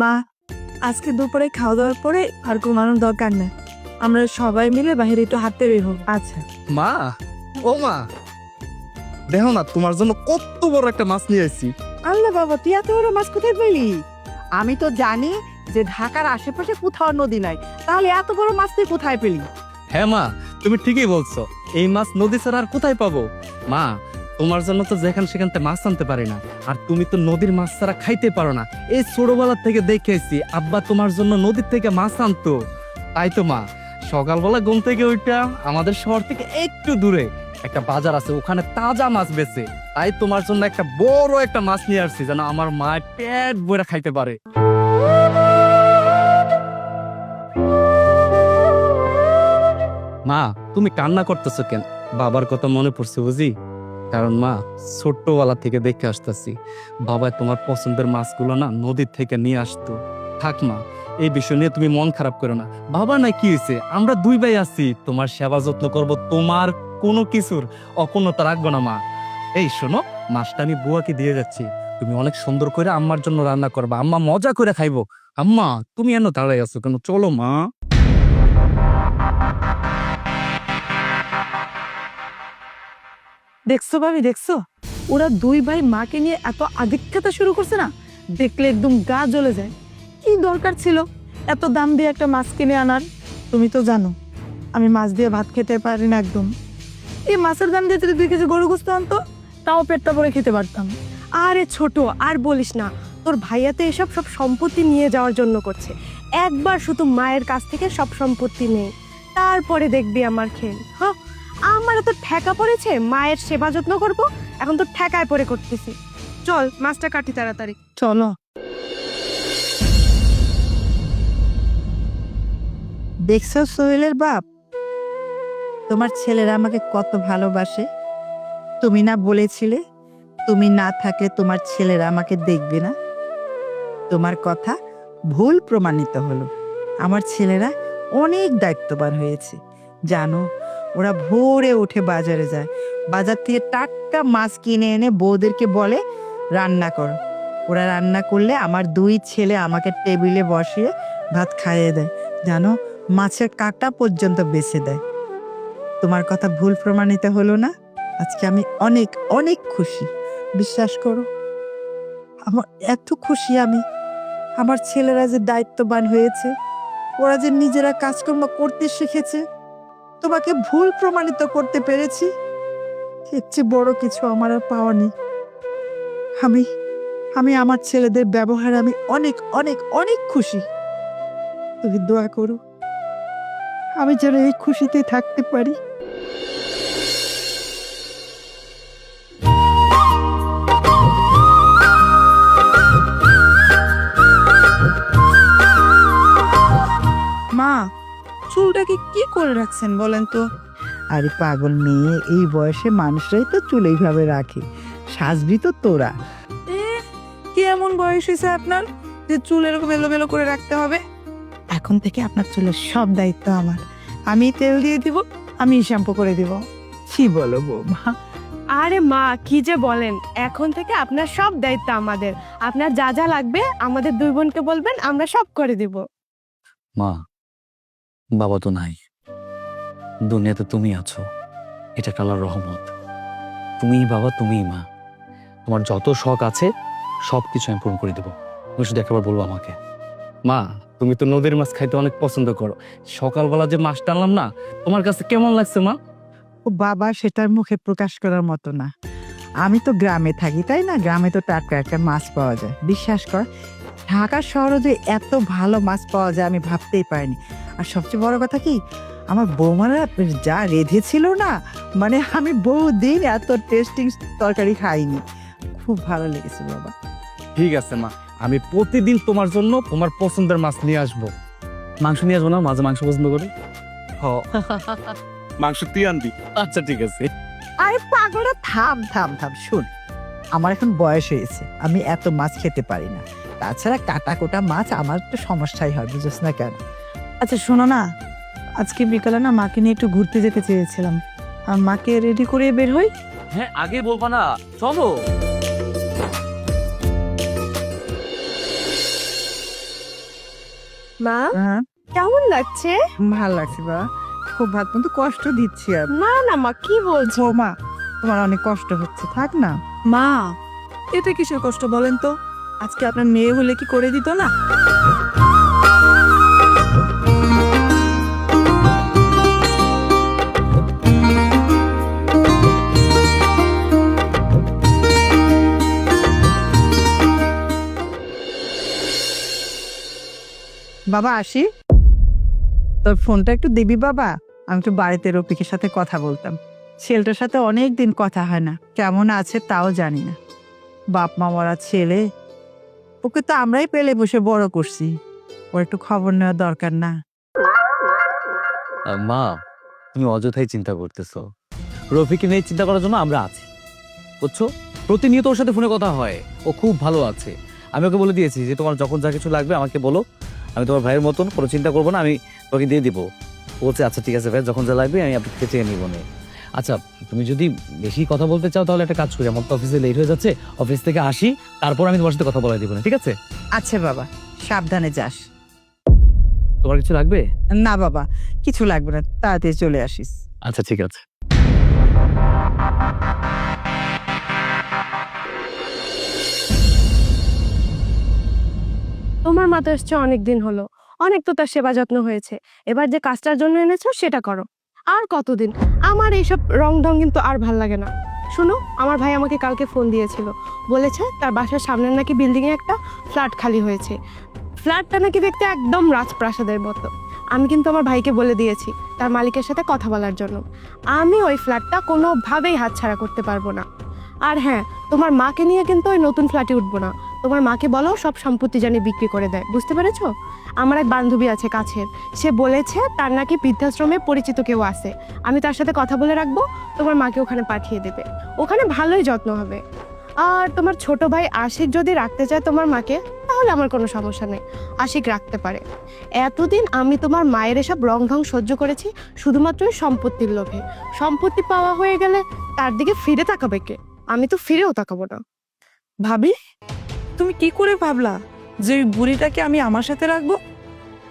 মা আজকে দুপুরে খাওয়া দাওয়ার পরে আর ঘুমানোর দরকার নেই। আমরা সবাই মিলে বাইরে একটু হাঁটতে বের হব। আচ্ছা। মা ও মা। দেখো না তোমার জন্য কত বড় একটা মাছ নিয়ে এসেছি আল্লাহ বাবা তুই এত বড় মাছ কোথায় পেলি? আমি তো জানি যে ঢাকার আশেপাশে কোথাও নদী নাই। তাহলে এত বড় মাছ তুই কোথায় পেলি? হ্যাঁ মা তুমি ঠিকই বলছো। এই মাছ নদী ছাড়া আর কোথায় পাবো? মা তোমার জন্য তো যেখান সেখান থেকে মাছ আনতে পারি না। আর তুমি তো নদীর মাছ ছাড়া খাইতে পারো না। এই ছোটবেলা থেকে দেখেছি, আব্বা তোমার জন্য নদীর থেকে মাছ আনতো। তাই তো মা, সকালবেলা ঘুম থেকে ওইটা আমাদের শহর থেকে একটু দূরে একটা বাজার আছে, ওখানে তাজা মাছ বেচে। তাই তোমার জন্য একটা বড় একটা মাছ নিয়ে আসছি, যেন আমার মা পেট ভরে খাইতে পারে। মা, তুমি কান্না করতেছো কেন? বাবার কথা মনে পড়ছে বুঝি? কারণ মা ছোট্টবেলা থেকে দেখে আসতেছি। বাবা তোমার পছন্দের মাছগুলো না নদীর থেকে নিয়ে আসতো। থাক মা, এই বিষয় নিয়ে তুমি মন খারাপ করো না। বাবা না কি হয়েছে আমরা দুই ভাই আছি। তোমার সেবা যত্ন করব তোমার কোনো কিছুর অপূর্ণতা রাখব না মা। এই শোনো, মাছটা আমি বুয়াকে দিয়ে যাচ্ছি। তুমি অনেক সুন্দর করে আম্মার জন্য রান্না করবা। আম্মা মজা করে খাইবো। আম্মা, তুমি এন দাঁড়াই আছো কেন? চলো মা। দেখছ ভাবি, দেখছ? ওরা দুই ভাই মাকে নিয়ে এত আধিক্যতা শুরু করছে না? দেখলে একদম গা জ্বলে যায়। কি দরকার ছিল? এত দাম দিয়ে একটা মাছ কিনে আনার? তুমি তো জানো, আমি মাছ দিয়ে ভাত খেতে পারি না একদম। এই মাছের দাম দিয়ে যদি দুই কেজি গরু গোস্ত আনতো, তাও পেটটা ভরে খেতে পারতাম। আরে ছোট, আর বলিস না, তোর ভাইয়া তো এসব সব সম্পত্তি নিয়ে যাওয়ার জন্য করছে। একবার শুধু মায়ের কাছ থেকে সব সম্পত্তি নেই তারপরে দেখবি আমার খেল হ্যাঁ আমারও তো ঠেকা পড়েছে? মায়ের সেবা যত্ন করব? এখন তো ঠেকায় পড়ে করতেছি। চল, মাছটা কাটি তাড়াতাড়ি। চলো। দেখছ সোহেলের বাপ? তোমার ছেলেরা আমাকে কত ভালোবাসে। তুমি না বলেছিলে, তুমি না থাকলে তোমার ছেলেরা আমাকে দেখবে না। তোমার কথা ভুল প্রমাণিত হলো। আমার ছেলেরা অনেক দায়িত্ববান হয়েছে। জানো ওরা ভোরে উঠে বাজারে যায়। বাজার থেকে টাটকা মাছ কিনে এনে বউদেরকে বলে, রান্না করো। ওরা রান্না করলে আমার দুই ছেলে আমাকে টেবিলে বসিয়ে ভাত খাইয়ে দেয়। জানো, মাছের কাঁটা পর্যন্ত বেছে দেয়। তোমার কথা ভুল প্রমাণিত হলো না? আজকে আমি অনেক অনেক খুশি। বিশ্বাস করো, আমার এত খুশি আমি। আমার ছেলেরা যে দায়িত্ববান হয়েছে, ওরা যে নিজেরা কাজকর্ম করতে শিখেছে তোমাকে ভুল প্রমাণিত করতে পেরেছি। এর চেয়ে বড় কিছু আমার আর পাওয়া নেই। আমি আমি আমার ছেলেদের ব্যবহার আমি অনেক অনেক অনেক খুশি। তুমি দোয়া করো। আমি যেন এই খুশিতে থাকতে পারি। চুলটাকে কি করে রাখছেন বলেন তো? আরে পাগল মেয়ে এই বয়সে মানুষরাই তো চুল এইভাবে রাখে। সাজবি তো তোরা। কি এমন বয়স হয়েছে আপনার যে চুল এরকম এলোমেলো করে রাখতে হবে? এখন থেকে আপনার চুলের সব দায়িত্ব আমার। আমি তেল দিয়ে দিব আমি শ্যাম্পু করে দিব। কি বলো বৌমা। আরে মা কি যে বলেন। এখন থেকে আপনার সব দায়িত্ব আমাদের। আপনার যা যা লাগবে আমাদের দুই বোনকে বলবেন আমরা সব করে দিব। মা বাবা তো নাই। দুনিয়াতে তুমি আছো। এটা কালার রহমত। তুমিই বাবা, তুমিই মা। তোমার যত শখ আছে সব কিছু আমি পূরণ করে দেবো। তুমি শুধু একবার বলব আমাকে। মা, তুমি তো নদীর মাছ খাইতে অনেক পছন্দ করো। সকালবেলা যে মাছ টানলাম না, তোমার কাছে কেমন লাগছে, মা? ও বাবা, সেটার মুখে প্রকাশ করার মতো না। আমি তো গ্রামে থাকি, তাই না? গ্রামে তো টাটকা একটা মাছ পাওয়া যায়। বিশ্বাস কর, ঢাকা শহরে যে এত ভালো মাছ পাওয়া যায়, আমি ভাবতেই পারিনি। আর সবচেয়ে বড় কথা কি আমার বৌমারা যা রেঁধেছিল না মানে আমি বহুদিন এত টেস্টিং তরকারি খাইনি। খুব ভালো লেগেছে বাবা। ঠিক আছে মা আমি প্রতিদিন তোমার জন্য তোমার পছন্দের মাছ নিয়ে আসব। মাংস নিয়ে আসব না মাঝে মাংস পছন্দ করি। হ। মাংস তুই আনবি। আচ্ছা ঠিক আছে। আরে পাগলটা থাম থাম থাম শুন। আমার এখন বয়স হয়েছে আমি এত মাছ খেতে পারি না। তাছাড়া কাটা কোটা মাছ আমার তো সমস্যাই হয় বুঝছ না কেন? আচ্ছা শোনো না। আজকে বিকালে না মাকে নিয়ে একটু ঘুরতে যেতে চেয়েছিলাম। আর মাকে রেডি করে বের হই? হ্যাঁ আগে বলবা না। চলো। মা হ্যাঁ? কেমন লাগছে? ভালো লাগছে বা। খুব ভাত কিন্তু কষ্ট দিচ্ছি আর। না না মা কি বলছো? মা তোমার অনেক কষ্ট হচ্ছে থাক না। মা এটা কিসের কষ্ট বলেন তো? আজকে আপনার মেয়ে হলে কি করে দিত না? বাবা, আসি। তোর ফোনটা একটু দিবি বাবা? আমি একটু বাড়িতে রফিকের সাথে কথা বলতাম। ছেলেটার সাথে অনেক দিন কথা হয় না। কেমন আছে তাও জানি না। বাপ মা মরা ছেলে। ওকে তো আমরাই পেলে বসে বড় করছি। ওর একটু খবর নেওয়া দরকার না। মা, তুমি অযথাই চিন্তা করতেছো। রফিকে নিয়ে চিন্তা করার জন্য আমরা আছি। বুঝছ? প্রতিনিয়ত ওর সাথে ফোনে কথা হয়। ও খুব ভালো আছে। আমি ওকে বলে দিয়েছি যে, তোমার যখন যা কিছু লাগবে আমাকে বলো। আমি তোমার ভাইয়ের মতন কোনো চিন্তা করব না আমি তোকে দিয়ে দিব। বলছে আচ্ছা ঠিক আছে ভাই যখন যা লাগবে আমি আপনাকে চেয়ে নিব নে। আচ্ছা তুমি যদি বেশি কথা বলতে চাও তাহলে একটা কাজ করি। আমার তো অফিসে লেট হয়ে যাচ্ছে অফিস থেকে আসি তারপর আমি তোমার সাথে কথা বলে দিব না ঠিক আছে? আচ্ছা বাবা সাবধানে যাস। তোমার কিছু লাগবে? না বাবা কিছু লাগবে না তাড়াতাড়ি চলে আসিস। আচ্ছা ঠিক আছে। তোমার মা তো এসছে অনেক দিন হলো। অনেক তো তার সেবা যত্ন হয়েছে। এবার যে কাজটার জন্য এনেছো সেটা করো। আর কতদিন? আমার এইসব রং ঢং কিন্তু আর ভালো লাগে না। শুনো, আমার ভাই আমাকে কালকে ফোন দিয়েছিল। বলেছে তার বাসার সামনের নাকি বিল্ডিং এ একটা ফ্ল্যাট খালি হয়েছে। ফ্ল্যাটটা নাকি দেখতে একদম রাজপ্রাসাদের মতো। আমি কিন্তু আমার ভাইকে বলে দিয়েছি তার মালিকের সাথে কথা বলার জন্য। আমি ওই ফ্ল্যাটটা কোনোভাবেই হাতছাড়া করতে পারব না। আর হ্যাঁ তোমার মাকে নিয়ে কিন্তু ওই নতুন ফ্ল্যাটে উঠবো না। তোমার মাকে বলো, সব সম্পত্তি জানি বিক্রি করে দেয়। বুঝতে পেরেছ? আমার এক বান্ধবী আছে কাছের। সে বলেছে, তার নাকি বৃদ্ধাশ্রমে পরিচিত কেউ আছে। আমি তার সাথে কথা বলে রাখব, তোমার মাকে ওখানে পাঠিয়ে দেবে। ওখানে ভালোই যত্ন হবে। আর তোমার ছোট ভাই আশিক যদি রাখতে চায় তোমার মাকে, তাহলে আমার কোনো সমস্যা নেই। আশিক রাখতে পারে। এতদিন আমি তোমার মায়ের এসব রং ঢং সহ্য করেছি, শুধুমাত্র সম্পত্তির লোভে। সম্পত্তি পাওয়া হয়ে গেলে তার দিকে ফিরে তাকাবে কে? আমি তো ফিরেও তাকাবো না। ভাবি তুমি কি করে ভাবলা যে ওই বুড়িটাকে আমি আমার সাথে রাখব?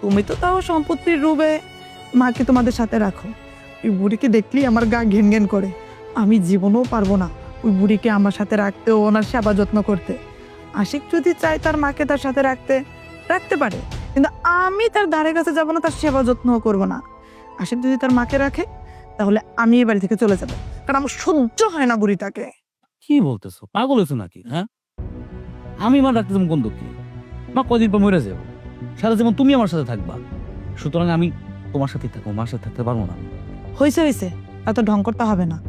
তুমি তো তাও সম্পত্তির রূপে মাকে তোমাদের সাথে রাখো। ওই বুড়িকে দেখলেই আমার গা ঘেন ঘেন করে। আমি জীবনেও পারব না ওই বুড়িকে আমার সাথে রাখতে ও ওনার সেবা যত্ন করতে। আশিক যদি চায় তার মাকে তার সাথে রাখতে রাখতে পারে। কিন্তু আমি তার ধারে কাছে যাব না, তার সেবা যত্নও করব না। আশিক যদি তার মাকে রাখে, তাহলে আমি এই বাড়ি থেকে চলে যাব। কারণ আমার সহ্য হয় না বুড়িটাকে। কি বলতেছো? পাগল হয়েছো নাকি হ্যাঁ? আমি মা রাখতে কোন দুঃখী? মা কদিন পর মরে যাব। সারা জীবন তুমি আমার সাথে থাকবা। সুতরাং আমি তোমার সাথেই থাকব মার সাথে থাকতে পারব না। হয়েছে হয়েছে এত ঢং করতে হবে না।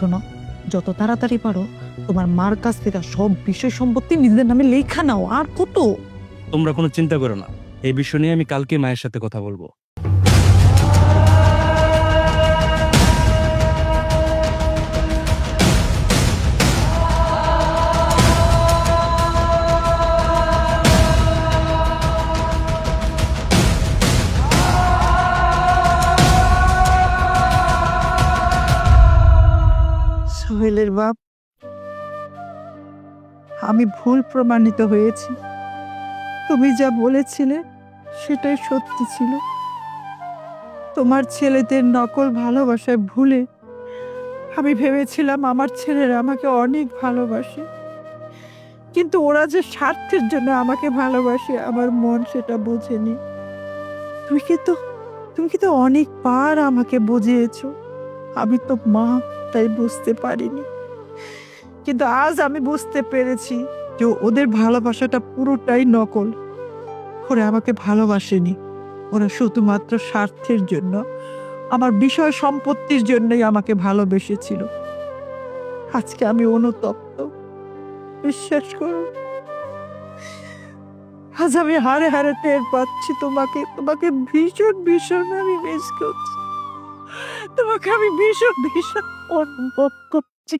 শোনো যত তাড়াতাড়ি পারো তোমার মার কাছ থেকে সব বিষয় সম্পত্তি নিজেদের নামে লেখা নাও আর কত তোমরা কোনো চিন্তা করো না। এই বিষয় নিয়ে আমি কালকে মায়ের সাথে কথা বলব। বাপ। আমি ভুল প্রমাণিত হয়েছি। তুমি যা বলেছিলে সেটাই সত্যি ছিল। তোমার ছেলেদের নকল ভালোবাসায় ভুলে আমি ভেবেছিলাম আমার ছেলেরা আমাকে অনেক ভালোবাসে। কিন্তু ওরা যে স্বার্থের জন্য আমাকে ভালোবাসে, আমার মন সেটা বোঝেনি। তুমি কিন্তু তুমি কিন্তু অনেকবার আমাকে বুঝিয়েছো? আমি তো মা, তাই বুঝতে পারিনি। কিন্তু আজ আমি বুঝতে পেরেছি যে ওদের ভালোবাসাটা পুরোটাই নকল। ওরা আমাকে ভালোবাসেনি। ওরা শুধুমাত্র স্বার্থের জন্য, আমার বিষয় সম্পত্তির জন্যই আমাকে ভালোবেসেছিল। আজকে আমি অনুতপ্ত। বিশ্বাস করো, আজ আমি হারে হারে টের পাচ্ছি তোমাকে। তোমাকে ভীষণ ভীষণ আমি মিস করছি। তোমাকে আমি ভীষণ ভীষণ অনুভব করছি।